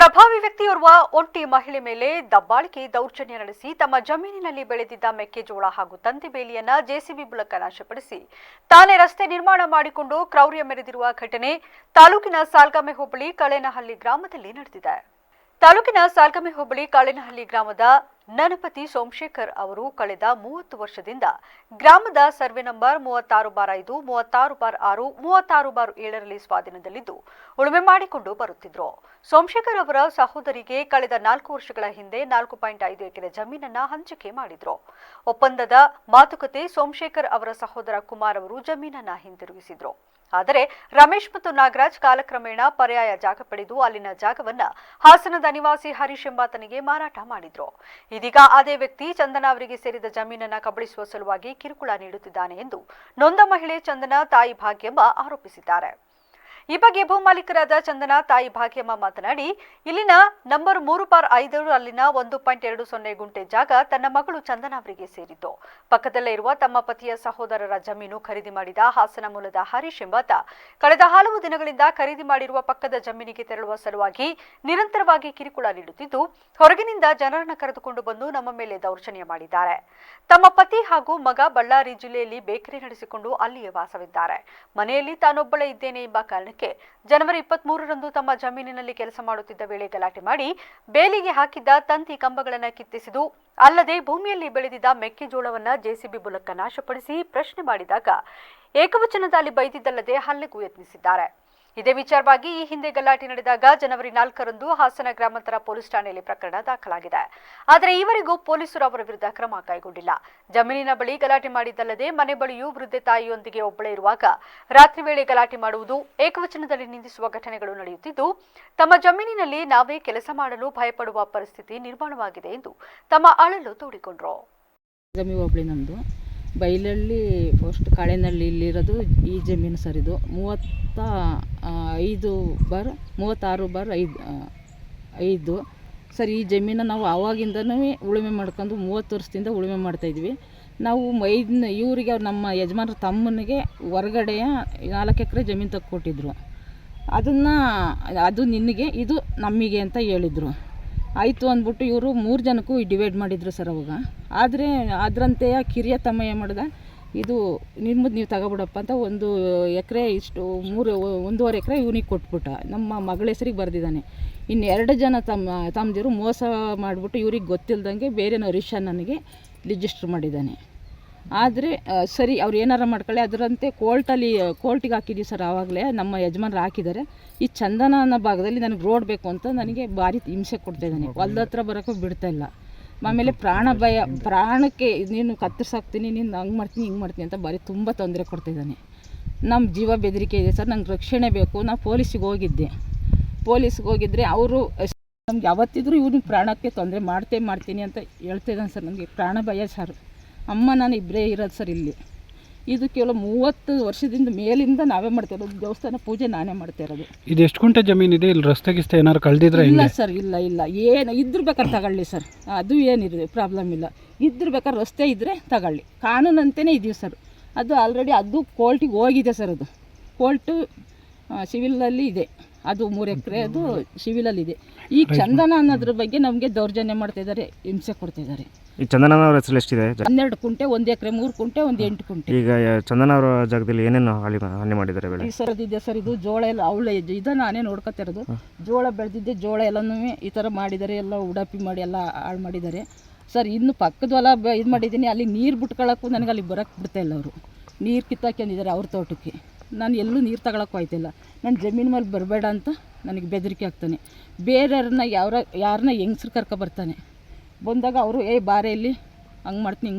ಪ್ರಭಾವಿ ವ್ಯಕ್ತಿಯೋರ್ವ ಒಂಟಿ ಮಹಿಳೆ ಮೇಲೆ ದಬ್ಬಾಳಿಕೆ ದೌರ್ಜನ್ಯ ನಡೆಸಿ ತಮ್ಮ ಜಮೀನಿನಲ್ಲಿ ಬೆಳೆದಿದ್ದ ಮೆಕ್ಕೆಜೋಳ ಹಾಗೂ ತಂತಿ ಬೇಲಿಯನ್ನ ಜೆಸಿಬಿ ಮೂಲಕ ನಾಶಪಡಿಸಿ ತಾನೇ ರಸ್ತೆ ನಿರ್ಮಾಣ ಮಾಡಿಕೊಂಡು ಕ್ರೌರ್ಯ ಮೆರೆದಿರುವ ಘಟನೆ ತಾಲೂಕಿನ ಸಾಲ್ಗಾಮೆ ಹೋಬಳಿ ಕಳೇನಹಳ್ಳಿ ಗ್ರಾಮದಲ್ಲಿ ನಡೆದಿದೆ. ತಾಲೂಕಿನ ಸಾಲ್ಗಮೆ ಹೋಬಳಿ ಕಾಳೇನಹಳ್ಳಿ ಗ್ರಾಮದ ನನಪತಿ ಸೋಮಶೇಖರ್ ಅವರು ಕಳೆದ ಮೂವತ್ತು ವರ್ಷದಿಂದ ಗ್ರಾಮದ ಸರ್ವೆ ನಂಬರ್ ಮೂವತ್ತಾರು ಬಾರ್ ಐದು, ಮೂವತ್ತಾರು ಬಾರ್ ಆರು, ಮೂವತ್ತಾರು ಬಾರ್ ಏಳರಲ್ಲಿ ಸ್ವಾಧೀನದಲ್ಲಿದ್ದು ಉಳುಮೆ ಮಾಡಿಕೊಂಡು ಬರುತ್ತಿದ್ರು. ಸೋಮಶೇಖರ್ ಅವರ ಸಹೋದರಿಗೆ ಕಳೆದ ನಾಲ್ಕು ವರ್ಷಗಳ ಹಿಂದೆ ನಾಲ್ಕು ಪಾಯಿಂಟ್ ಐದು ಎಕರೆ ಜಮೀನನ್ನ ಹಂಚಿಕೆ ಮಾಡಿದ್ರು. ಒಪ್ಪಂದದ ಮಾತುಕತೆ ಸೋಮಶೇಖರ್ ಅವರ ಸಹೋದರ ಕುಮಾರ್ ಅವರು ಜಮೀನನ್ನ ಹಿಂದಿರುಗಿಸಿದ್ರು. ಆದರೆ ರಮೇಶ್ ಮತ್ತು ನಾಗರಾಜ್ ಕಾಲಕ್ರಮೇಣ ಪರ್ಯಾಯ ಜಾಗ ಪಡೆದು ಅಲ್ಲಿನ ಜಾಗವನ್ನ ಹಾಸನದ ನಿವಾಸಿ ಹರೀಶ್ ಎಂಬಾತನಿಗೆ ಮಾರಾಟ ಮಾಡಿದ್ರು. ಇದೀಗ ಅದೇ ವ್ಯಕ್ತಿ ಚಂದನ ಅವರಿಗೆ ಸೇರಿದ ಜಮೀನನ್ನ ಕಬಳಿಸುವ ಸಲುವಾಗಿ ಕಿರುಕುಳ ನೀಡುತ್ತಿದ್ದಾನೆ ಎಂದು ನೊಂದ ಮಹಿಳೆ ಚಂದನ ತಾಯಿ ಭಾಗ್ಯಮ್ಮ ಆರೋಪಿಸಿದ್ದಾರೆ. ಈ ಬಗ್ಗೆ ಭೂಮಾಲೀಕರಾದ ಚಂದನ, ತಾಯಿ ಭಾಗ್ಯಮ್ಮ ಮಾತನಾಡಿ, ಇಲ್ಲಿನ ನಂಬರ್ ಮೂರು ಪಾರ್ ಐದು ಅಲ್ಲಿನ ಒಂದು ಪಾಯಿಂಟ್ ಎರಡು ಸೊನ್ನೆ ಗುಂಟೆ ಜಾಗ ತನ್ನ ಮಗಳು ಚಂದನ ಅವರಿಗೆ ಸೇರಿದ್ದು. ಪಕ್ಕದಲ್ಲೇ ಇರುವ ತಮ್ಮ ಪತಿಯ ಸಹೋದರರ ಜಮೀನು ಖರೀದಿ ಮಾಡಿದ ಹಾಸನ ಮೂಲದ ಹರೀಶ್ ಎಂಬಾತ. ಕಳೆದ ಹಲವು ದಿನಗಳಿಂದ ಖರೀದಿ ಮಾಡಿರುವ ಪಕ್ಕದ ಜಮೀನಿಗೆ ತೆರಳುವ ಸಲುವಾಗಿ ನಿರಂತರವಾಗಿ ಕಿರುಕುಳ ನೀಡುತ್ತಿದ್ದು, ಹೊರಗಿನಿಂದ ಜನರನ್ನು ಕರೆದುಕೊಂಡು ಬಂದು ನಮ್ಮ ಮೇಲೆ ದೌರ್ಜನ್ಯ ಮಾಡಿದ್ದಾರೆ. ತಮ್ಮ ಪತಿ ಹಾಗೂ ಮಗ ಬಳ್ಳಾರಿ ಜಿಲ್ಲೆಯಲ್ಲಿ ಬೇಕರಿ ನಡೆಸಿಕೊಂಡು ಅಲ್ಲಿಯೇ ವಾಸವಿದ್ದಾರೆ. ಮನೆಯಲ್ಲಿ ತಾನೊಬ್ಬಳೇ ಇದ್ದೇನೆ ಎಂಬ ಕಾರಣಕ್ಕೆ ಜನವರಿ ಇಪ್ಪತ್ತ್ ಮೂರರಂದು ತಮ್ಮ ಜಮೀನಿನಲ್ಲಿ ಕೆಲಸ ಮಾಡುತ್ತಿದ್ದ ವೇಳೆ ಗಲಾಟೆ ಮಾಡಿ ಬೇಲಿಗೆ ಹಾಕಿದ್ದ ತಂತಿ ಕಂಬಗಳನ್ನು ಕಿತ್ತಿಸಿದು, ಅಲ್ಲದೆ ಭೂಮಿಯಲ್ಲಿ ಬೆಳೆದಿದ್ದ ಮೆಕ್ಕೆಜೋಳವನ್ನ ಜೆಸಿಬಿ ಮೂಲಕ ನಾಶಪಡಿಸಿ ಪ್ರಶ್ನೆ ಮಾಡಿದಾಗ ಏಕವಚನದಲ್ಲಿ ಬೈದಿದ್ದಲ್ಲದೆ ಹಲ್ಲೆಗೂ ಯತ್ನಿಸಿದ್ದಾರೆ. ಇದೇ ವಿಚಾರವಾಗಿ ಈ ಹಿಂದೆ ಗಲಾಟೆ ನಡೆದಾಗ ಜನವರಿ ನಾಲ್ಕರಂದು ಹಾಸನ ಗ್ರಾಮಾಂತರ ಪೊಲೀಸ್ ಠಾಣೆಯಲ್ಲಿ ಪ್ರಕರಣ ದಾಖಲಾಗಿದೆ. ಆದರೆ ಈವರೆಗೂ ಪೊಲೀಸರು ಅವರ ವಿರುದ್ಧ ಕ್ರಮ ಕೈಗೊಂಡಿಲ್ಲ. ಜಮೀನಿನ ಬಳಿ ಗಲಾಟೆ ಮಾಡಿದ್ದಲ್ಲದೆ ಮನೆ ಬಳಿಯೂ ವೃದ್ಧೆ ತಾಯಿಯೊಂದಿಗೆ ಒಬ್ಬಳೇ ಇರುವಾಗ ರಾತ್ರಿ ವೇಳೆ ಗಲಾಟೆ ಮಾಡುವುದು ಏಕವಚನದಲ್ಲಿ ನಿಂದಿಸುವ ಘಟನೆಗಳು ನಡೆಯುತ್ತಿದ್ದು, ತಮ್ಮ ಜಮೀನಿನಲ್ಲಿ ನಾವೇ ಕೆಲಸ ಮಾಡಲು ಭಯಪಡುವ ಪರಿಸ್ಥಿತಿ ನಿರ್ಮಾಣವಾಗಿದೆ ಎಂದು ತಮ್ಮ ಅಳಲು ತೋಡಿಕೊಂಡರು. ಬೈಲಳ್ಳಿ ಫಸ್ಟ್ ಕಾಳೆನಳ್ಳಿ ಇಲ್ಲಿರೋದು ಈ ಜಮೀನು ಸರ್ ಇದು. ಮೂವತ್ತ ಐದು ಬಾರ್, ಮೂವತ್ತಾರು ಬಾರ್ ಐದು ಐದು. ಸರ್ ಈ ಜಮೀನು ನಾವು ಆವಾಗಿಂದನೂ ಉಳುಮೆ ಮಾಡ್ಕೊಂಡು ಮೂವತ್ತು ವರ್ಷದಿಂದ ಉಳುಮೆ ಮಾಡ್ತಾಯಿದ್ವಿ ನಾವು ಐದನ್ನ ಇವರಿಗೆ ನಮ್ಮ ಯಜಮಾನ್ರ ತಮ್ಮನಿಗೆ ಹೊರಗಡೆಯ ನಾಲ್ಕು ಎಕರೆ ಜಮೀನು ತಕ್ಕೊಟ್ಟಿದ್ರು ಅದನ್ನು, ಅದು ನಿನಗೆ, ಇದು ನಮಗೆ ಅಂತ ಹೇಳಿದರು. ಆಯಿತು ಅಂದ್ಬಿಟ್ಟು ಇವರು ಮೂರು ಜನಕ್ಕೂ ಡಿವೈಡ್ ಮಾಡಿದ್ರು ಸರ್ ಅವಾಗ. ಆದರೆ ಅದರಂತೆಯ ಕಿರಿಯ ತಮ್ಮ ಏನು ಮಾಡ್ದೆ, ಇದು ನಿಮ್ಮದು ನೀವು ತಗೋಬಿಡಪ್ಪ ಅಂತ ಒಂದು ಎಕರೆ ಇಷ್ಟು ಮೂರು, ಒಂದೂವರೆ ಎಕರೆ ಇವನಿಗೆ ಕೊಟ್ಬಿಟ್ಟ. ನಮ್ಮ ಮಗಳ ಹೆಸ್ರಿಗೆ ಬರೆದಿದ್ದಾನೆ. ಇನ್ನು ಎರಡು ಜನ ತಮ್ಮ ತಮ್ಮದಿರು ಮೋಸ ಮಾಡಿಬಿಟ್ಟು ಇವ್ರಿಗೆ ಗೊತ್ತಿಲ್ದಂಗೆ ಬೇರೆ ಹರೀಶ ನನಗೆ ರಿಜಿಸ್ಟ್ರ್ ಮಾಡಿದ್ದಾನೆ. ಆದರೆ ಸರಿ, ಅವ್ರು ಏನಾರ ಮಾಡ್ಕೊಳ್ಳಿ, ಅದರಂತೆ ಕೋರ್ಟಲ್ಲಿ ಕೋರ್ಟಿಗೆ ಹಾಕಿದ್ದೀವಿ ಸರ್ ಆವಾಗಲೇ, ನಮ್ಮ ಯಜಮಾನ್ರು ಹಾಕಿದ್ದಾರೆ. ಈ ಚಂದನ ಅನ್ನೋ ಭಾಗದಲ್ಲಿ ನನಗೆ ರೋಡ್ ಬೇಕು ಅಂತ ನನಗೆ ಭಾರಿ ಹಿಂಸೆ ಕೊಡ್ತಾಯಿದ್ದಾನೆ ಹೊಲ್ದ ಹತ್ರ ಬರೋಕ್ಕೂ ಬಿಡ್ತಾ ಇಲ್ಲ. ಆಮೇಲೆ ಪ್ರಾಣ ಭಯ, ಪ್ರಾಣಕ್ಕೆ ನೀನು ಕತ್ತರಿಸಾಕ್ತೀನಿ, ನೀನು ಹಂಗೆ ಮಾಡ್ತೀನಿ, ಹಿಂಗೆ ಮಾಡ್ತೀನಿ ಅಂತ ಭಾರಿ ತುಂಬ ತೊಂದರೆ ಕೊಡ್ತಾಯಿದ್ದಾನೆ ನಮ್ಮ ಜೀವ ಬೆದರಿಕೆ ಇದೆ ಸರ್, ನಂಗೆ ರಕ್ಷಣೆ ಬೇಕು. ನಾನು ಪೊಲೀಸಿಗೆ ಹೋಗಿದ್ದೆ. ಪೊಲೀಸ್ಗೆ ಹೋಗಿದ್ದರೆ ಅವರು, ನಮ್ಗೆ ಯಾವತ್ತಿದ್ರೂ ಇವನು ಪ್ರಾಣಕ್ಕೆ ತೊಂದರೆ ಮಾಡ್ತೇ ಮಾಡ್ತೀನಿ ಅಂತ ಹೇಳ್ತಿದ್ದಾನೆ ಸರ್ ನನಗೆ ಪ್ರಾಣ ಭಯ ಸರ್. ಅಮ್ಮ ನಾನು ಇಬ್ಬರೇ ಇರೋದು ಸರ್ ಇಲ್ಲಿ. ಇದು ಕೇವಲ ಮೂವತ್ತು ವರ್ಷದಿಂದ ಮೇಲಿಂದ ನಾವೇ ಮಾಡ್ತಾ ಇರೋದು. ದೇವಸ್ಥಾನ ಪೂಜೆ ನಾನೇ ಮಾಡ್ತಾ ಇರೋದು. ಇದು ಎಷ್ಟು ಗುಂಟೆ ಜಮೀನಿದೆ ಇಲ್ಲಿ ರಸ್ತೆ ಗಿಸ್ತೆ ಏನಾದ್ರು ಕಳೆದಿದ್ರೆ ಇಲ್ಲ ಸರ್ ಇಲ್ಲ ಇಲ್ಲ. ಏನು ಇದ್ರ ಬೇಕಾದ್ರೆ ತಗೊಳ್ಳಿ ಸರ್. ಅದು ಏನಿದೆ ಪ್ರಾಬ್ಲಮ್ ಇಲ್ಲ. ಇದ್ರ ಬೇಕಾದ್ರೆ ರಸ್ತೆ ಇದ್ದರೆ ತಗೊಳ್ಳಿ. ಕಾನೂನಂತೆಯೇ ಇದೀವಿ ಸರ್. ಅದು ಆಲ್ರೆಡಿ ಅದು ಕೋರ್ಟಿಗೆ ಹೋಗಿದೆ ಸರ್ ಅದು. ಕೋರ್ಟು ಸಿವಿಲಲ್ಲಿ ಇದೆ. ಅದು ಮೂರು ಎಕರೆ ಅದು ಸಿವಿಲಲ್ಲಿದೆ ಈ ಚಂದನ ಅನ್ನೋದ್ರ ಬಗ್ಗೆ ನಮಗೆ ದೌರ್ಜನ್ಯ ಮಾಡ್ತಿದ್ದಾರೆ ಹಿಂಸೆ ಕೊಡ್ತಿದ್ದಾರೆ. ಈ ಚಂದನ ಅವರ ಹೆಸರು ಎಷ್ಟಿದೆ? ಹನ್ನೆರಡು ಕುಂಟೆ ಒಂದು ಎಕರೆ ಮೂರು ಕುಂಟೆ ಒಂದು ಎಂಟು ಕುಂಟೆ. ಈಗ ಚಂದನ ಅವರ ಜಾಗದಲ್ಲಿ ಏನೇನು ಹಾನಿ ಹಾನಿ ಮಾಡಿದ್ದಾರೆ ಬೆಳೆ? ಈ ಸರ್ ಇದೆ ಸರ್ ಇದು ಜೋಳ ಎಲ್ಲ ಅವಳೆ ಇದನ್ನ ನಾನೇ ನೋಡ್ಕೊತಾ ಇರೋದು. ಜೋಳ ಬೆಳೆದಿದ್ದೆ ಜೋಳ ಎಲ್ಲನೂ ಈ ಥರ ಮಾಡಿದ್ದಾರೆ ಎಲ್ಲ ಉಡಾಪಿ ಮಾಡಿ ಎಲ್ಲ ಹಾಳು ಮಾಡಿದ್ದಾರೆ. ಸರ್ ಇನ್ನು ಪಕ್ಕದ ಹೊಲ ಬ ಇದು ಮಾಡಿದ್ದೀನಿ ಅಲ್ಲಿ ನೀರು ಬಿಟ್ಕೊಳ್ಳೋಕ್ಕೂ ನನಗೆ ಅಲ್ಲಿ ಬರೋಕ್ಕೆ ಬಿಡ್ತಾ ಇಲ್ಲ ಅವರು. ನೀರು ಕಿತ್ತಾಕೊಂಡಿದ್ದಾರೆ ಅವ್ರ ತೋಟಕ್ಕೆ. ನಾನು ಎಲ್ಲೂ ನೀರು ತಗೊಳಕ್ಕೂ ಆಯ್ತಿಲ್ಲ ನನ್ನ ಜಮೀನು ಮೇಲೆ ಬರಬೇಡ ಅಂತ ನನಗೆ ಬೆದರಿಕೆ ಆಗ್ತಾನೆ. ಬೇರೆಯವ್ರನ್ನ ಯಾರ ಯಾರನ್ನ ಹೆಂಗ್ಸ್ರು ಕರ್ಕೊ ಬರ್ತಾನೆ. ಬಂದಾಗ ಅವರು, ಏ, ಬಾರೆ ಇಲ್ಲಿ, ಹಂಗೆ ಮಾಡ್ತೀನಿ, ಹಿಂಗೆ